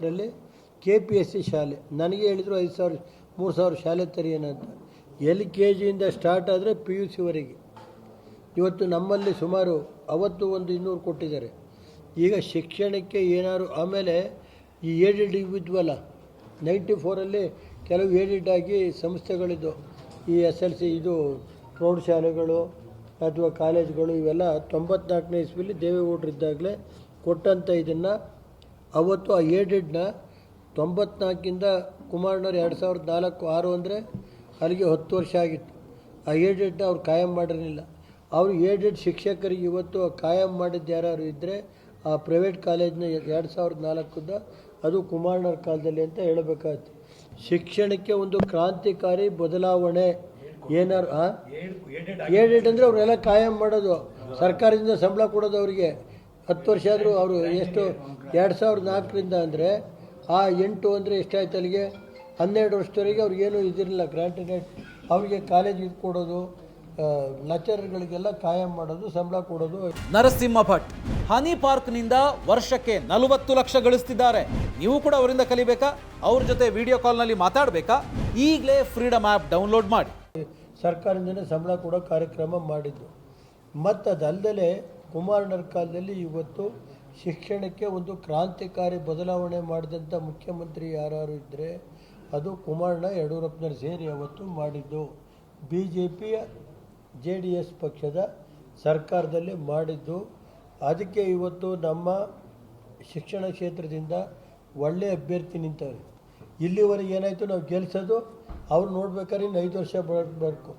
ತೊಂಬತ್ತರಲ್ಲಿ K P S C ಶಾಲೆ. ನನಗೆ ಹೇಳಿದರು ಐದು ಸಾವಿರ, ಮೂರು ಸಾವಿರ ಶಾಲೆ ತೆರೆಯೋಣಂತ ಎಲ್ ಕೆ ಜಿಯಿಂದ ಸ್ಟಾರ್ಟ್ ಆದರೆ ಪಿ ಯು ಸಿವರೆಗೆ ಇವತ್ತು ನಮ್ಮಲ್ಲಿ ಸುಮಾರು ಅವತ್ತು ಒಂದು ಇನ್ನೂರು ಕೊಟ್ಟಿದ್ದಾರೆ. ಈಗ ಶಿಕ್ಷಣಕ್ಕೆ ಏನಾದ್ರು ಆಮೇಲೆ ಈ ಏಡೆಡ್ ಇದ್ವಲ್ಲ, ನೈಂಟಿ ಫೋರಲ್ಲಿ ಕೆಲವು ಏಡೆಡ್ ಆಗಿ ಸಂಸ್ಥೆಗಳಿದ್ದು, ಈ ಎಸ್ ಎಲ್ ಸಿ ಇದು ಪ್ರೌಢಶಾಲೆಗಳು ಅಥವಾ ಕಾಲೇಜುಗಳು ಇವೆಲ್ಲ ತೊಂಬತ್ನಾಲ್ಕನೇ ಇಸ್ವಿಲಿ ದೇವೇಗೌಡರು ಇದ್ದಾಗಲೇ ಕೊಟ್ಟಂಥ ಇದನ್ನು ಅವತ್ತು ಆ ಏಡೆಡ್ನ ತೊಂಬತ್ನಾಲ್ಕಿಂದ ಕುಮಾರಣ್ಣವ್ರು ಎರಡು ಸಾವಿರದ ನಾಲ್ಕು ಆರು ಅಂದರೆ ಅಲ್ಲಿಗೆ ಹತ್ತು ವರ್ಷ ಆಗಿತ್ತು. ಆ ಏಡೆಡ್ನ ಅವ್ರು ಕಾಯಂ ಮಾಡಿರಲಿಲ್ಲ. ಅವರು ಏಡೆಡ್ ಶಿಕ್ಷಕರಿಗೆ ಇವತ್ತು ಕಾಯಂ ಮಾಡಿದ್ದು ಯಾರು ಇದ್ದರೆ ಆ ಪ್ರೈವೇಟ್ ಕಾಲೇಜ್ನ ಎರಡು ಸಾವಿರದ ನಾಲ್ಕಿಂದ ಅದು ಕುಮಾರಣ್ಣವ್ರ ಕಾಲದಲ್ಲಿ ಅಂತ ಹೇಳಬೇಕಾಯ್ತು. ಶಿಕ್ಷಣಕ್ಕೆ ಒಂದು ಕ್ರಾಂತಿಕಾರಿ ಬದಲಾವಣೆ ಏನಾರು ಹಾಂ ಏಡೆಡ್ ಅಂದರೆ ಅವರೆಲ್ಲ ಕಾಯಂ ಮಾಡೋದು. ಸರ್ಕಾರದಿಂದ ಸಂಬಳ ಕೊಡೋದು ಅವರಿಗೆ. ಹತ್ತು ವರ್ಷ ಆದರೂ ಅವರು ಎಷ್ಟು ಎರಡು ಸಾವಿರದ ನಾಲ್ಕರಿಂದ ಅಂದರೆ ಆ ಎಂಟು ಅಂದರೆ ಎಷ್ಟಾಯ್ತು ಅಲ್ಲಿಗೆ? ಹನ್ನೆರಡು ವರ್ಷದವರೆಗೆ ಅವ್ರಿಗೇನು ಇದಿರಲಿಲ್ಲ. ಗ್ರಾಂಟಿನೇಟ್ ಅವರಿಗೆ ಕಾಲೇಜ್ ಇದು ಕೊಡೋದು ಲೆಕ್ಚರರ್ಗಳಿಗೆಲ್ಲ ಕಾಯಂ ಮಾಡೋದು ಸಂಬಳ ಕೊಡೋದು. ನರಸಿಂಹ ಭಟ್ ಹನಿ ಪಾರ್ಕ್ನಿಂದ ವರ್ಷಕ್ಕೆ ನಲವತ್ತು ಲಕ್ಷ ಗಳಿಸ್ತಿದ್ದಾರೆ. ನೀವು ಕೂಡ ಅವರಿಂದ ಕಲಿಬೇಕಾ? ಅವ್ರ ಜೊತೆ ವಿಡಿಯೋ ಕಾಲ್ನಲ್ಲಿ ಮಾತಾಡಬೇಕಾ? ಈಗಲೇ ಫ್ರೀಡಮ್ ಆ್ಯಪ್ ಡೌನ್ಲೋಡ್ ಮಾಡಿ. ಸರ್ಕಾರದಿಂದಲೇ ಸಂಬಳ ಕೊಡೋ ಕಾರ್ಯಕ್ರಮ ಮಾಡಿದ್ದು. ಮತ್ತು ಅದಲ್ಲದೆ ಕುಮಾರಣ್ಣರ ಕಾಲದಲ್ಲಿ ಇವತ್ತು ಶಿಕ್ಷಣಕ್ಕೆ ಒಂದು ಕ್ರಾಂತಿಕಾರಿ ಬದಲಾವಣೆ ಮಾಡಿದಂಥ ಮುಖ್ಯಮಂತ್ರಿ ಯಾರು ಇದ್ದರೆ ಅದು ಕುಮಾರಣ್ಣ ಯಡಿಯೂರಪ್ಪನವ್ರು ಸೇರಿ ಅವತ್ತು ಮಾಡಿದ್ದು. ಬಿ ಜೆ ಪಿಯ ಜೆ ಡಿ ಎಸ್ ಪಕ್ಷದ ಸರ್ಕಾರದಲ್ಲಿ ಮಾಡಿದ್ದು. ಅದಕ್ಕೆ ಇವತ್ತು ನಮ್ಮ ಶಿಕ್ಷಣ ಕ್ಷೇತ್ರದಿಂದ ಒಳ್ಳೆಯ ಅಭ್ಯರ್ಥಿ ನಿಂತವ್ರೆ. ಇಲ್ಲಿವರೆಗೆ ಏನಾಯಿತು ನಾವು ಗೆಲ್ಸೋದು? ಅವ್ರು ನೋಡ್ಬೇಕಾದ್ರೆ ಇನ್ನು ಐದು ವರ್ಷ ಬರಬೇಕು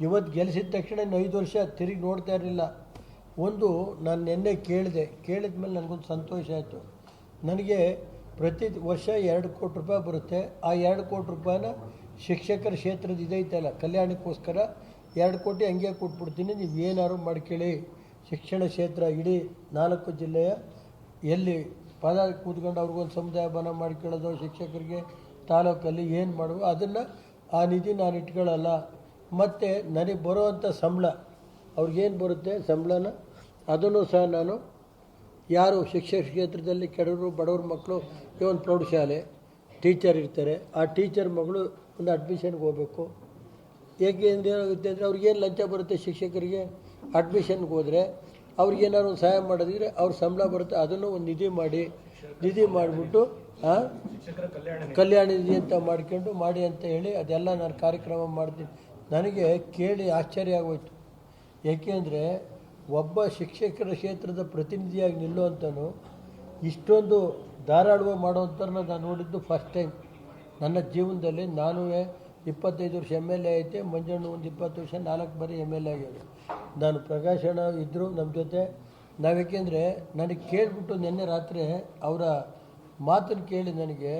ಇವತ್ತು ಗೆಲ್ಲಿಸಿದ ತಕ್ಷಣ ಇನ್ನು ಐದು ವರ್ಷ ತಿರುಗಿ ನೋಡ್ತಾ ಇರಲಿಲ್ಲ. ಒಂದು ನಾನು ನಿನ್ನೆ ಕೇಳಿದೆ. ಕೇಳಿದ ಮೇಲೆ ನನಗೊಂದು ಸಂತೋಷ ಆಯಿತು. ನನಗೆ ಪ್ರತಿ ವರ್ಷ ಎರಡು ಕೋಟಿ ರೂಪಾಯಿ ಬರುತ್ತೆ. ಆ ಎರಡು ಕೋಟಿ ರೂಪಾಯಿನ ಶಿಕ್ಷಕರ ಕ್ಷೇತ್ರದ ಇದೈತಲ್ಲ ಕಲ್ಯಾಣಕ್ಕೋಸ್ಕರ ಎರಡು ಕೋಟಿ ಹಂಗೆ ಕೊಟ್ಬಿಡ್ತೀನಿ. ನೀವು ಏನಾದ್ರು ಮಾಡ್ಕೇಳಿ ಶಿಕ್ಷಣ ಕ್ಷೇತ್ರ ಇಡೀ ನಾಲ್ಕು ಜಿಲ್ಲೆಯ ಎಲ್ಲಿ ಪದ ಕೂತ್ಕೊಂಡು ಅವ್ರಿಗೊಂದು ಸಮುದಾಯ ಬನ ಮಾಡ್ಕೊಳ್ಳೋದು, ಶಿಕ್ಷಕರಿಗೆ ತಾಲೂಕಲ್ಲಿ ಏನು ಮಾಡುವ, ಅದನ್ನು ಆ ನಿಧಿ ನಾನು ಇಟ್ಕೊಳ್ಳಲ್ಲ. ಮತ್ತು ನನಗೆ ಬರುವಂಥ ಸಂಬಳ ಅವ್ರಿಗೇನು ಬರುತ್ತೆ? ಸಂಬಳನ? ಅದನ್ನು ಸಹ ನಾನು ಯಾರು ಶಿಕ್ಷಕ ಕ್ಷೇತ್ರದಲ್ಲಿ ಕೆಡವರು, ಬಡವ್ರ ಮಕ್ಕಳು, ಈ ಒಂದು ಪ್ರೌಢಶಾಲೆ ಟೀಚರ್ ಇರ್ತಾರೆ. ಆ ಟೀಚರ್ ಮಗಳು ಒಂದು ಅಡ್ಮಿಷನ್ಗೆ ಹೋಗಬೇಕು. ಅಂದ್ರೆ ಏನಾಗುತ್ತೆ ಅಂದರೆ ಅವ್ರಿಗೇನು ಲಂಚ ಬರುತ್ತೆ ಶಿಕ್ಷಕರಿಗೆ? ಅಡ್ಮಿಷನ್ಗೆ ಹೋದರೆ ಅವ್ರಿಗೇನಾದ್ರು ಸಹಾಯ ಮಾಡಿದ್ರೆ ಅವ್ರ ಸಂಬಳ ಬರುತ್ತೆ. ಅದನ್ನು ಒಂದು ನಿಧಿ ಮಾಡಿ, ನಿಧಿ ಮಾಡಿಬಿಟ್ಟು ಕಲ್ಯಾಣ ನಿಧಿ ಅಂತ ಮಾಡ್ಕೊಂಡು ಮಾಡಿ ಅಂತ ಹೇಳಿ ಅದೆಲ್ಲ ನಾನು ಕಾರ್ಯಕ್ರಮ ಮಾಡ್ತೀನಿ. ನನಗೆ ಕೇಳಿ ಆಶ್ಚರ್ಯ ಆಗೋಯ್ತು. ಏಕೆಂದರೆ ಒಬ್ಬ ಶಿಕ್ಷಕರ ಕ್ಷೇತ್ರದ ಪ್ರತಿನಿಧಿಯಾಗಿ ನಿಲ್ಲುವಂಥನು ಇಷ್ಟೊಂದು ಧಾರಾಳುವ ಮಾಡೋವಂಥವ್ರನ್ನ ನಾನು ನೋಡಿದ್ದು ಫಸ್ಟ್ ಟೈಮ್ ನನ್ನ ಜೀವನದಲ್ಲಿ ನಾನು ಇಪ್ಪತ್ತೈದು ವರ್ಷ ಎಂ ಎಲ್ ಎ ಐತೆ, ಮಂಜಣ್ಣ ಒಂದು ಇಪ್ಪತ್ತು ವರ್ಷ, ನಾಲ್ಕು ಬಾರಿ ಎಂ ಎಲ್ ಎ ಆಗ್ಯಾವೆ ನಾನು ಪ್ರಕಾಶನ ಇದ್ದರು ನಮ್ಮ ಜೊತೆ. ನಾವೇಕೆಂದರೆ ನನಗೆ ಕೇಳಿಬಿಟ್ಟು ನಿನ್ನೆ ರಾತ್ರಿ ಅವರ ಮಾತನ್ನು ಕೇಳಿ ನನಗೆ